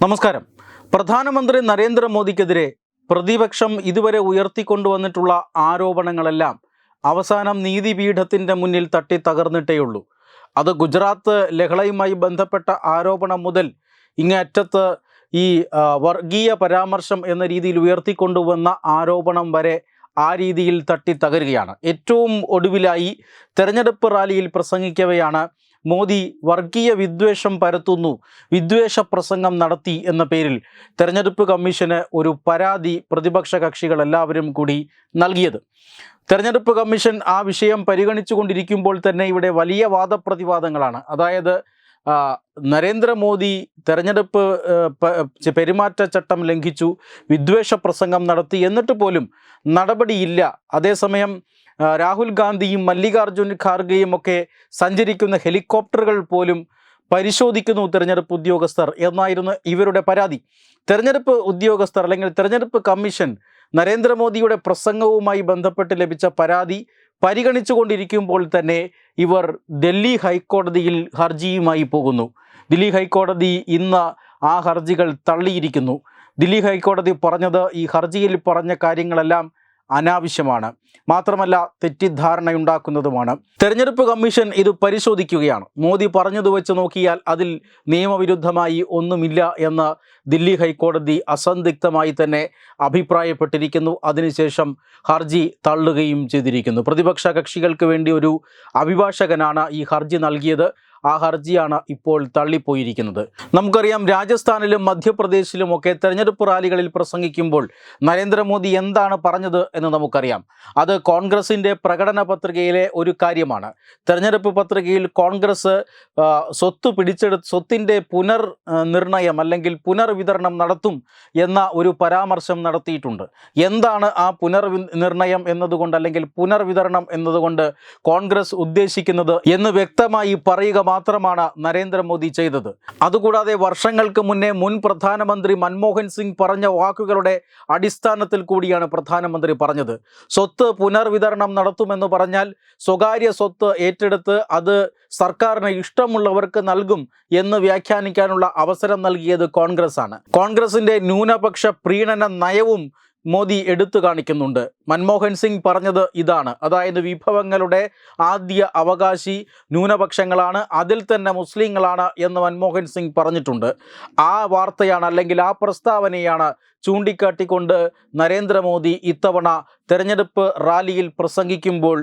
നമസ്കാരം. പ്രധാനമന്ത്രി നരേന്ദ്രമോദിക്കെതിരെ പ്രതിപക്ഷം ഇതുവരെ ഉയർത്തിക്കൊണ്ടുവന്നിട്ടുള്ള ആരോപണങ്ങളെല്ലാം അവസാനം നീതിപീഠത്തിന്റെ മുന്നിൽ തട്ടി തകർന്നിട്ടേയുള്ളൂ. അത് ഗുജറാത്ത് ലഹളയുമായി ബന്ധപ്പെട്ട ആരോപണം മുതൽ ഇങ്ങേയറ്റത്ത് ഈ വർഗീയ പരാമർശം എന്ന രീതിയിൽ ഉയർത്തിക്കൊണ്ടുവന്ന ആരോപണം വരെ ആ രീതിയിൽ തട്ടി തകരുകയാണ്. ഏറ്റവും ഒടുവിലായി തെരഞ്ഞെടുപ്പ് റാലിയിൽ പ്രസംഗിക്കവെയാണ് മോദി വർഗീയ വിദ്വേഷം പരത്തുന്നു വിദ്വേഷ പ്രസംഗം നടത്തി എന്ന പേരിൽ തെരഞ്ഞെടുപ്പ് കമ്മീഷന് ഒരു പരാതി പ്രതിപക്ഷ കക്ഷികൾ എല്ലാവരും കൂടി നൽകിയത്. തെരഞ്ഞെടുപ്പ് കമ്മീഷൻ ആ വിഷയം പരിഗണിച്ചുകൊണ്ടിരിക്കുമ്പോൾ തന്നെ ഇവിടെ വലിയ വാദപ്രതിവാദങ്ങളാണ്. അതായത് നരേന്ദ്രമോദി തെരഞ്ഞെടുപ്പ് പെരുമാറ്റച്ചട്ടം ലംഘിച്ചു വിദ്വേഷ പ്രസംഗം നടത്തി എന്നിട്ട് പോലും നടപടിയില്ല. അതേസമയം രാഹുൽ ഗാന്ധിയും മല്ലികാർജുൻ ഖാർഗെയും ഒക്കെ സഞ്ചരിക്കുന്ന ഹെലികോപ്റ്ററുകൾ പോലും പരിശോധിക്കുന്നു തിരഞ്ഞെടുപ്പ് ഉദ്യോഗസ്ഥർ എന്നായിരുന്നു ഇവരുടെ പരാതി. തെരഞ്ഞെടുപ്പ് ഉദ്യോഗസ്ഥർ അല്ലെങ്കിൽ തെരഞ്ഞെടുപ്പ് കമ്മീഷൻ നരേന്ദ്രമോദിയുടെ പ്രസംഗവുമായി ബന്ധപ്പെട്ട് ലഭിച്ച പരാതി പരിഗണിച്ചുകൊണ്ടിരിക്കുമ്പോൾ തന്നെ ഇവർ ഡൽഹി ഹൈക്കോടതിയിൽ ഹർജിയുമായി പോകുന്നു. ദില്ലി ഹൈക്കോടതി ഇന്ന് ആ ഹർജികൾ തള്ളിയിരിക്കുന്നു. ദില്ലി ഹൈക്കോടതി പറഞ്ഞത് ഈ ഹർജിയിൽ പറഞ്ഞ കാര്യങ്ങളെല്ലാം അനാവശ്യമാണ്. മാത്രമല്ല തെറ്റിദ്ധാരണയുണ്ടാക്കുന്നതുമാണ്. തെരഞ്ഞെടുപ്പ് കമ്മീഷൻ ഇത് പരിശോധിക്കുകയാണ്. മോദി പറഞ്ഞത് വെച്ച് നോക്കിയാൽ അതിൽ നിയമവിരുദ്ധമായി ഒന്നുമില്ല എന്ന് ദില്ലി ഹൈക്കോടതി അസന്ദിഗ്ധമായി തന്നെ അഭിപ്രായപ്പെട്ടിരിക്കുന്നു. അതിനുശേഷം ഹർജി തള്ളുകയും ചെയ്തിരിക്കുന്നു. പ്രതിപക്ഷ കക്ഷികൾക്ക് വേണ്ടി ഒരു അഭിഭാഷകനാണ് ഈ ഹർജി നൽകിയത്. ആ ഹർജിയാണ് ഇപ്പോൾ തള്ളിപ്പോയിരിക്കുന്നത്. നമുക്കറിയാം രാജസ്ഥാനിലും മധ്യപ്രദേശിലും ഒക്കെ തെരഞ്ഞെടുപ്പ് റാലികളിൽ പ്രസംഗിക്കുമ്പോൾ നരേന്ദ്രമോദി എന്താണ് പറഞ്ഞത് എന്ന് നമുക്കറിയാം. അത് കോൺഗ്രസിന്റെ പ്രകടന പത്രികയിലെ ഒരു കാര്യമാണ്. തെരഞ്ഞെടുപ്പ് പത്രികയിൽ കോൺഗ്രസ് സ്വത്ത് പിടിച്ചെടു സ്വത്തിന്റെ പുനർ നിർണയം അല്ലെങ്കിൽ പുനർവിതരണം നടത്തും എന്ന ഒരു പരാമർശം നടത്തിയിട്ടുണ്ട്. എന്താണ് ആ പുനർ നിർണയം എന്നതുകൊണ്ട് അല്ലെങ്കിൽ പുനർവിതരണം എന്നതുകൊണ്ട് കോൺഗ്രസ് ഉദ്ദേശിക്കുന്നത് എന്ന് വ്യക്തമായി പറയുക മാത്രമാണ് നരേന്ദ്രമോദി ചെയ്തത്. അതുകൂടാതെ വർഷങ്ങൾക്ക് മുന്നേ മുൻ പ്രധാനമന്ത്രി മൻമോഹൻ സിംഗ് പറഞ്ഞ വാക്കുകളുടെ അടിസ്ഥാനത്തിൽ കൂടിയാണ് പ്രധാനമന്ത്രി പറഞ്ഞത്. സ്വത്ത് പുനർവിതരണം നടത്തുമെന്ന് പറഞ്ഞാൽ സ്വകാര്യ സ്വത്ത് ഏറ്റെടുത്ത് അത് സർക്കാരിന് ഇഷ്ടമുള്ളവർക്ക് നൽകും എന്ന് വ്യാഖ്യാനിക്കാനുള്ള അവസരം നൽകിയത് കോൺഗ്രസ് ആണ് കോൺഗ്രസിന്റെ ന്യൂനപക്ഷ പ്രീണന നയവും മോദി എടുത്തു കാണിക്കുന്നുണ്ട്. മൻമോഹൻ സിംഗ് പറഞ്ഞത് ഇതാണ്. അതായത് വിഭവങ്ങളുടെ ആദ്യ അവകാശി ന്യൂനപക്ഷങ്ങളാണ് അതിൽ തന്നെ മുസ്ലിങ്ങളാണ് എന്ന് മൻമോഹൻ സിംഗ് പറഞ്ഞിട്ടുണ്ട്. ആ വാർത്തയാണ് അല്ലെങ്കിൽ ആ പ്രസ്താവനയാണ് ചൂണ്ടിക്കാട്ടിക്കൊണ്ട് നരേന്ദ്രമോദി ഇത്തവണ തെരഞ്ഞെടുപ്പ് റാലിയിൽ പ്രസംഗിക്കുമ്പോൾ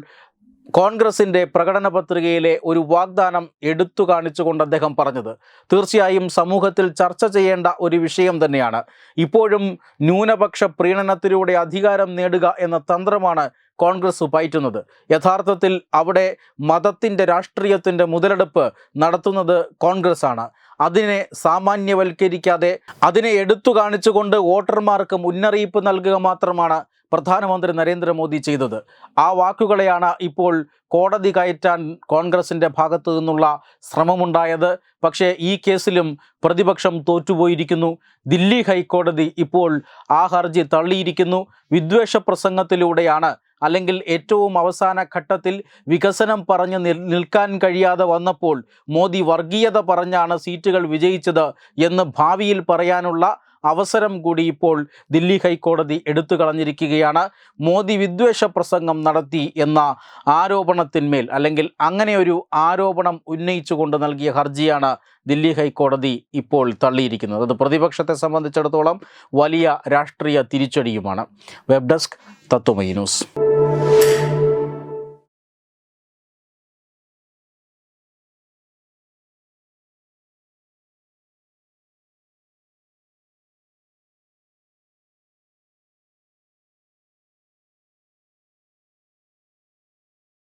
കോൺഗ്രസിന്റെ പ്രകടന പത്രികയിലെ ഒരു വാഗ്ദാനം എടുത്തു കാണിച്ചുകൊണ്ട് അദ്ദേഹം പറഞ്ഞത് തീർച്ചയായും സമൂഹത്തിൽ ചർച്ച ചെയ്യേണ്ട ഒരു വിഷയം തന്നെയാണ്. ഇപ്പോഴും ന്യൂനപക്ഷ പ്രീണനത്തിലൂടെ അധികാരം നേടുക എന്ന തന്ത്രമാണ് കോൺഗ്രസ് പയറ്റുന്നത് യഥാർത്ഥത്തിൽ അവിടെ മതത്തിന്റെ രാഷ്ട്രീയത്തിന്റെ മുതലെടുപ്പ് നടത്തുന്നത് കോൺഗ്രസ് ആണ് അതിനെ സാമാന്യവൽക്കരിക്കാതെ അതിനെ എടുത്തു കാണിച്ചുകൊണ്ട് വോട്ടർമാർക്ക് മുന്നറിയിപ്പ് നൽകുക മാത്രമാണ് പ്രധാനമന്ത്രി നരേന്ദ്രമോദി ചെയ്തത്. ആ വാക്കുകളെയാണ് ഇപ്പോൾ കോടതി കയറ്റാൻ കോൺഗ്രസിന്റെ ഭാഗത്തു നിന്നുള്ള ശ്രമമുണ്ടായത്. പക്ഷേ ഈ കേസിലും പ്രതിപക്ഷം തോറ്റുപോയിരിക്കുന്നു. ദില്ലി ഹൈക്കോടതി ഇപ്പോൾ ആ ഹർജി തള്ളിയിരിക്കുന്നു. വിദ്വേഷ പ്രസംഗത്തിലൂടെയാണ് അല്ലെങ്കിൽ ഏറ്റവും അവസാന ഘട്ടത്തിൽ വികസനം പറഞ്ഞ് നിൽക്കാൻ കഴിയാതെ വന്നപ്പോൾ മോദി വർഗീയത പറഞ്ഞാണ് സീറ്റുകൾ വിജയിച്ചത് എന്ന് ഭാവിയിൽ പറയാനുള്ള അവസരം കൂടി ഇപ്പോൾ ദില്ലി ഹൈക്കോടതി എടുത്തു കളഞ്ഞിരിക്കുകയാണ്. മോദി വിദ്വേഷ പ്രസംഗം നടത്തി എന്ന ആരോപണത്തിന്മേൽ അല്ലെങ്കിൽ അങ്ങനെ ഒരു ആരോപണം ഉന്നയിച്ചുകൊണ്ട് നൽകിയ ഹർജിയാണ് ദില്ലി ഹൈക്കോടതി ഇപ്പോൾ തള്ളിയിരിക്കുന്നത്. അത് പ്രതിപക്ഷത്തെ സംബന്ധിച്ചിടത്തോളം വലിയ രാഷ്ട്രീയ തിരിച്ചടിയുമാണ്. Web desk Tatwamayi news.